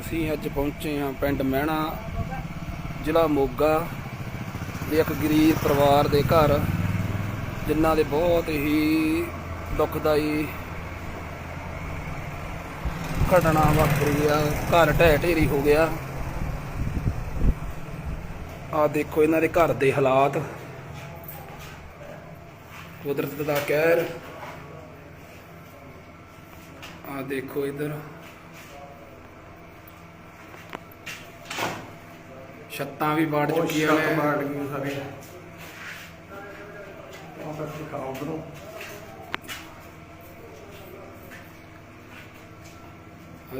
ਅਸੀਂ ਅੱਜ ਪਹੁੰਚੇ ਹਾਂ ਪਿੰਡ ਮਹਿਣਾ, ਜ਼ਿਲ੍ਹਾ ਮੋਗਾ ਦੇ ਇੱਕ ਗਰੀਬ ਪਰਿਵਾਰ ਦੇ ਘਰ, ਜਿਨ੍ਹਾਂ ਦੇ ਬਹੁਤ ਹੀ ਦੁਖਦਾਈ ਘਟਨਾ ਵਾਪਰੀ ਆ। ਘਰ ਢਹਿ ਢੇਰੀ ਹੋ ਗਿਆ। ਆ ਦੇਖੋ ਇਹਨਾਂ ਦੇ ਘਰ ਦੇ ਹਾਲਾਤ। ਕੁਦਰਤ ਦਾ ਕਹਿਰ। ਆ ਦੇਖੋ ਇਧਰ। ਛੱਤਾਂ ਵੀ ਬਾੜ ਚੁੱਕੀਆਂ ਨੇ ਬਾੜ ਗਈ ਸਾਰੇ। ਆਹ ਫਿਰ ਦਿਖਾਓ ਉਧਰੋਂ।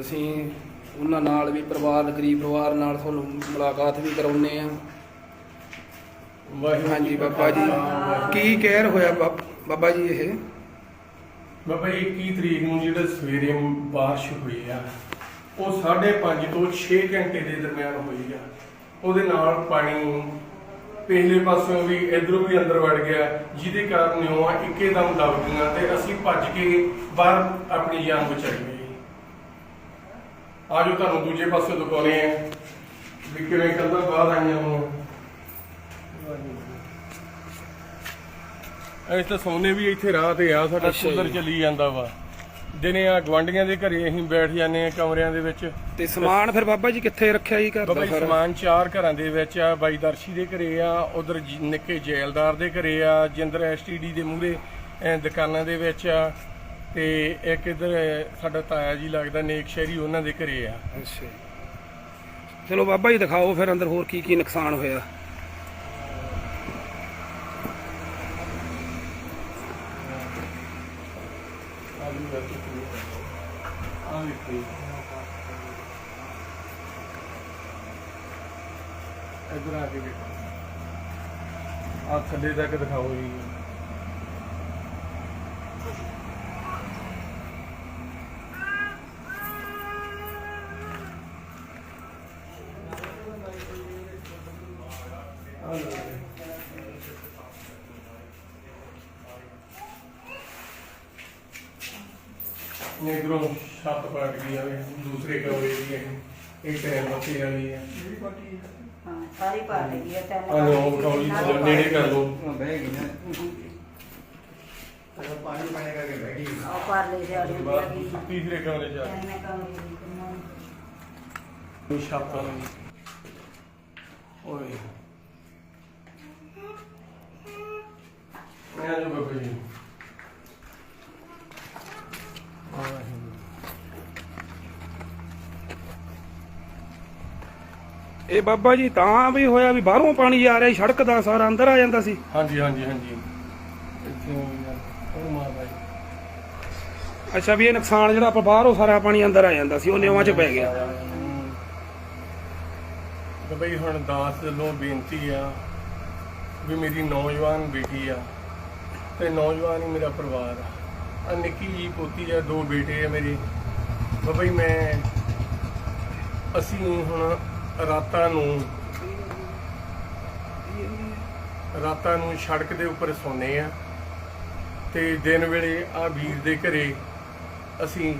ਅਸੀਂ ਉਹਨਾਂ ਨਾਲ ਵੀ ਪਰਿਵਾਰ ਗਰੀਬ ਪਰਿਵਾਰ ਨਾਲ ਤੁਹਾਨੂੰ ਮੁਲਾਕਾਤ ਵੀ ਕਰਾਉਨੇ ਆ ਵਾਹਿਗੁਰੂ ਹਾਂਜੀ ਬਾਬਾ ਜੀ। ਕੀ ਕਹਿਰ ਹੋਇਆ ਬਾਬ- ਬਾਬਾ ਜੀ ਇਹ? ਬਾਬਾ ਜੀ 21 ਤਰੀਕ ਨੂੰ ਜਿਹੜਾ ਸਵੇਰੇ ਬਾਰਿਸ਼ ਹੋਈ ਆ ਉਹ 5:30 ਤੋਂ 6 ਘੰਟੇ ਦੇ ਦਰਮਿਆਨ ਹੋਈ ਆ। ਉਹਦੇ ਨਾਲ ਪਾਣੀ ਪਹਿਲੇ ਪਾਸਿਓਂ ਵੀ ਇਧਰੋਂ ਵੀ ਅੰਦਰ ਵੜ ਗਿਆ ਜਿਹਦੇ ਕਾਰਨ ਨਿਉਆ ਇੱਕੇ ਦਮ ਦਬ ਗਈਆਂ ਤੇ ਅਸੀਂ ਭੱਜ ਕੇ ਬਾਹਰ ਆਪਣੀ ਜਾਨ ਬਚਾਈ ਗਈ ਆਜੋ ਤੁਹਾਨੂੰ ਦੂਜੇ ਪਾਸੇ ਦਿਖਾਉਣੇ ਆ ਵੀ ਕਿਵੇਂ ਕੰਧਾਂ ਬਾਹਰ ਆਈਆਂ ਹੁਣ ਅਸੀਂ ਤਾਂ ਸੌਨੇ ਵੀ ਇੱਥੇ ਰਾਹ ਤੇ ਆ ਸਾਡਾ। ਕੂਲਰ ਚੱਲੀ ਜਾਂਦਾ ਵਾ। ਦਿਨੇ ਆ ਗਵਾਂਡੀਆਂ ਦੇ ਘਰੇ ਅਸੀਂ ਬੈਠ ਜਾਂਦੇ ਆ ਕਮਰਿਆਂ ਦੇ ਵਿੱਚ। ਤੇ ਸਮਾਨ ਫਿਰ ਬਾਬਾ ਜੀ ਕਿੱਥੇ ਰੱਖਿਆ ਜੀ ਘਰ ਬਾਬਾ ਜੀ ਸਾਰਾ? ਸਮਾਨ ਚਾਰ ਘਰਾਂ ਦੇ ਵਿੱਚ ਆ ਬਾਈ ਦਰਸ਼ੀ ਦੇ ਘਰੇ ਆ ਉਧਰ ਨਿੱਕੇ ਜੈਲਦਾਰ ਦੇ ਘਰੇ ਆ ਜਿੰਦਰ ਐਸਟੀਡੀ ਦੇ ਮੂਹਰੇ ਅਹ, ਦੁਕਾਨਾਂ ਦੇ ਵਿੱਚ ਆ ਤੇ ਇੱਕ ਇਧਰ ਸਾਡਾ ਤਾਇਆ ਜੀ ਲੱਗਦਾ ਨੇਕ ਸ਼ਹਿਰੀ ਉਹਨਾਂ ਦੇ ਘਰੇ ਆ। ਅੱਛਾ ਜੀ। ਚਲੋ ਬਾਬਾ ਜੀ ਦਿਖਾਓ ਫਿਰ ਅੰਦਰ ਹੋਰ ਕੀ ਕੀ ਨੁਕਸਾਨ ਹੋਇਆ। ਆ ਵੇਖੋ ਇਧਰ ਆ ਕੇ ਵੇਖੋ। ਆ ਥੱਲੇ ਤੱਕ ਦਿਖਾਓ ਜੀ। ਆ ਲਓ ਇਧਰੋਂ ਛੱਤ ਪਲਟ ਗਈ ਆ ਵੇ ਦੂਸਰੇ ਕਮਰੇ ਦੀ ਹੈ ਇਹ ਟਾਈਮ ਬੱਚੇ ਵਾਲੀ ਹੈ ਹਾਂ ਸਾਰੀ ਪਾ ਲਈ ਹੈ ਤਾਂ ਆ। ਲੋ ਕੌਲੀ ਥੋੜਾ ਨੇੜੇ ਕਰ ਲੋ ਬਹਿ ਗਈ ਨਾ। ਤਾਂ ਪਾਣੀ ਪਾਣੀ ਕਰਕੇ ਬਹਿ ਗਈ। ਉਹ ਪਰ ਲਈ ਸੀ ਅੜੀ ਬਾਅਦ ਤੀਸਰੇ ਕਮਰੇ ਚ ਆ ਮੈਂ ਕਮਰੇ ਛੱਤ ਵਾਲੀ। ਓਏ। ਮੈਂ ਜੋ ਬਾਬਾ ਜੀ। ਇਹ ਬਾਬਾ ਜੀ ਤਾਂ ਵੀ ਹੋਇਆ ਵੀ ਬਾਹਰੋਂ ਪਾਣੀ ਆ ਰਿਹਾ ਸੀ, ਸੜਕ ਦਾ ਸਾਰਾ ਅੰਦਰ ਆ ਜਾਂਦਾ ਸੀ। ਹਾਂਜੀ ਹਾਂਜੀ ਹਾਂਜੀ। ਇੱਥੇ ਉਹ ਮਾਰਦਾ ਜੀ ਅੱਛਾ ਵੀ ਇਹ ਨੁਕਸਾਨ ਜਿਹੜਾ ਆਪਾਂ ਬਾਹਰੋਂ ਸਾਰਾ ਪਾਣੀ ਅੰਦਰ ਆ ਜਾਂਦਾ ਸੀ ਉਹ ਨਿਵਾਂ 'ਚ ਪੈ ਗਿਆ। ਤੇ ਬਈ ਹੁਣ ਦਾਸ ਵੱਲੋਂ ਬੇਨਤੀ ਆ ਵੀ ਮੇਰੀ ਨੌਜਵਾਨ ਬੇਟੀ ਆ ਤੇ ਨੌਜਵਾਨ ਹੀ ਮੇਰਾ ਪਰਿਵਾਰ ਆ। ਆ ਨਿੱਕੀ ਜੀ ਪੋਤੀ ਆ ਦੋ ਬੇਟੇ ਆ ਮੇਰੇ। ਬਈ ਮੈਂ ਅਸੀਂ ਹੁਣ ਰਾਤਾਂ ਨੂੰ ਰਾਤਾਂ ਨੂੰ ਸੜਕ ਦੇ ਉੱਪਰ ਸੌਂਦੇ ਆ ਤੇ ਦਿਨ ਵੇਲੇ ਆ ਵੀਰ ਦੇ ਘਰੇ ਅਸੀਂ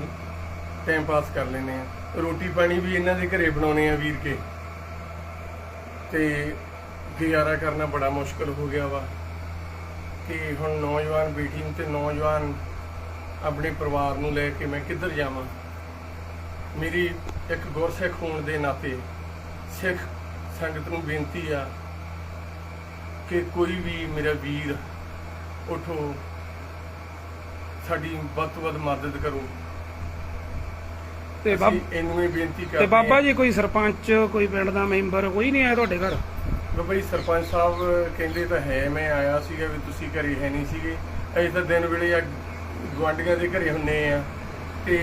ਟਾਈਮ ਪਾਸ ਕਰ ਲੈਨੇ ਆ ਰੋਟੀ ਪਾਣੀ ਵੀ ਇਹਨਾਂ ਦੇ ਘਰੇ ਬਣਾਉਣੇ ਆ ਵੀਰ ਕੇ। ਤੇ ਗੁਜ਼ਾਰਾ ਕਰਨਾ ਬੜਾ ਮੁਸ਼ਕਲ ਹੋ ਗਿਆ ਵਾ। ਕਿ ਹੁਣ ਨੌਜਵਾਨ ਬੇਟੀ ਨੂੰ ਤੇ ਨੌਜਵਾਨ ਆਪਣੇ ਪਰਿਵਾਰ ਨੂੰ ਲੈ ਕੇ ਮੈਂ ਕਿੱਧਰ ਜਾਵਾਂ? ਮੇਰੀ ਇੱਕ ਗੁਰਸਿੱਖ ਹੋਣ ਦੇ ਨਾਤੇ ਸਿੱਖ ਸੰਗਤ ਨੂੰ ਬੇਨਤੀ ਆ ਕਿ ਕੋਈ ਵੀ ਮੇਰਾ ਵੀਰ ਉਠੋ ਸਾਡੀ ਵੱਧ ਤੋਂ ਵੱਧ ਮਦਦ ਕਰੋ। ਤੇ ਬਾਬ ਇਹਨੂੰ ਹੀ ਬੇਨਤੀ ਕਰਦੇ ਤੇ ਬਾਬਾ। ਜੀ ਕੋਈ ਸਰਪੰਚ ਕੋਈ ਪਿੰਡ ਦਾ ਮੈਂਬਰ ਕੋਈ ਨਹੀਂ ਆਇਆ ਤੁਹਾਡੇ ਘਰ? ਬਾਬਾ ਜੀ ਸਰਪੰਚ ਸਾਹਿਬ ਕਹਿੰਦੇ ਤਾਂ ਹੈ ਮੈਂ ਆਇਆ ਸੀਗਾ ਵੀ ਤੁਸੀਂ ਘਰੇ ਹੈ ਨਹੀਂ ਸੀਗੇ। ਅਸੀਂ ਤਾਂ ਦਿਨ ਵੇਲੇ ਆ ਗੁਆਂਢੀਆਂ ਦੇ ਘਰੇ ਹੁੰਨੇ ਆ। ਤੇ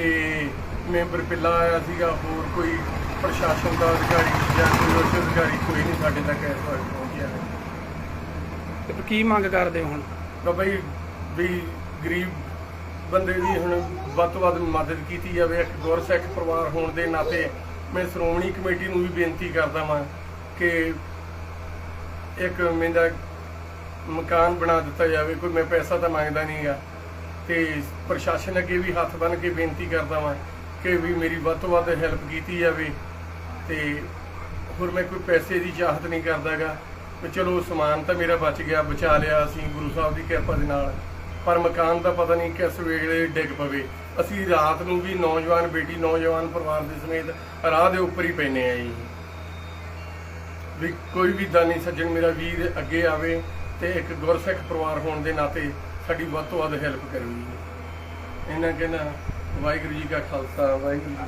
ਮੈਂਬਰ ਪਿੱਲਾ ਆਇਆ ਸੀਗਾ ਹੋਰ ਕੋਈ ਪ੍ਰਸ਼ਾਸਨ ਦਾ ਅਧਿਕਾਰੀ ਜਾਂ ਕੋਈ ਉੱਚ ਅਧਿਕਾਰੀ ਕੋਈ ਨਹੀਂ ਸਾਡੇ ਤੱਕ ਇਸ ਵਕਤ ਪਹੁੰਚਿਆ। ਹੈ ਤੇ ਕੀ ਮੰਗ ਕਰਦੇ ਹੋ ਹੁਣ? ਬਾਬਾ ਜੀ ਵੀ ਗਰੀਬ ਬੰਦੇ ਦੀ ਹੁਣ ਵੱਧ ਤੋਂ ਵੱਧ ਮਦਦ ਕੀਤੀ ਜਾਵੇ ਇੱਕ ਗੁਰਸਿੱਖ ਪਰਿਵਾਰ ਹੋਣ ਦੇ ਨਾਤੇ ਮੈਂ ਸ਼੍ਰੋਮਣੀ ਕਮੇਟੀ ਨੂੰ ਵੀ ਬੇਨਤੀ ਕਰਦਾ ਵਾਂ ਕਿ ਇੱਕ ਮੇਰਾ ਮਕਾਨ ਬਣਾ ਦਿੱਤਾ ਜਾਵੇ ਕੋਈ ਮੈਂ ਪੈਸਾ ਤਾਂ ਮੰਗਦਾ ਨਹੀਂਗਾ ਤੇ ਪ੍ਰਸ਼ਾਸਨ ਅੱਗੇ ਵੀ ਹੱਥ ਬੰਨ ਕੇ ਬੇਨਤੀ ਕਰਦਾ ਵਾਂ ਕਿ ਵੀ ਮੇਰੀ ਵੱਧ ਤੋਂ ਵੱਧ ਹੈਲਪ ਕੀਤੀ ਜਾਵੇ। ਤੇ ਹੋਰ ਮੈਂ ਕੋਈ ਪੈਸੇ ਦੀ ਚਾਹਤ ਨਹੀਂ ਕਰਦਾਗਾ। ਵੀ ਚਲੋ, ਸਮਾਨ ਤਾਂ ਮੇਰਾ ਬਚ ਗਿਆ, ਬਚਾ ਲਿਆ ਅਸੀਂ, ਗੁਰੂ ਸਾਹਿਬ ਦੀ ਕਿਰਪਾ ਦੇ ਨਾਲ। ਪਰ ਮਕਾਨ ਦਾ ਪਤਾ ਨਹੀਂ ਕਿਸ ਵੇਲੇ ਡਿੱਗ ਪਵੇ। ਅਸੀਂ ਰਾਤ ਨੂੰ ਵੀ ਨੌਜਵਾਨ ਬੇਟੀ, ਨੌਜਵਾਨ ਪਰਿਵਾਰ ਦੇ ਸਮੇਤ ਰਾਹ ਦੇ ਉੱਪਰ ਹੀ ਪੈਨੇ ਆ ਜੀ। ਵੀ ਕੋਈ ਵੀ ਦਾਨੀ ਸੱਜਣ ਮੇਰਾ ਵੀਰ ਅੱਗੇ ਆਵੇ ਤੇ ਇੱਕ ਗੁਰਸਿੱਖ ਪਰਿਵਾਰ ਹੋਣ ਦੇ ਨਾਤੇ ਸਾਡੀ ਵੱਧ ਤੋਂ ਵੱਧ ਹੈਲਪ ਕਰੇ ਜੀ। ਇਹਨਾਂ ਕਹਿੰਦਾ ਵਾਹਿਗੁਰੂ ਜੀ ਕਾ ਖਾਲਸਾ, ਵਾਹਿਗੁਰੂ ਜੀ